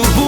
o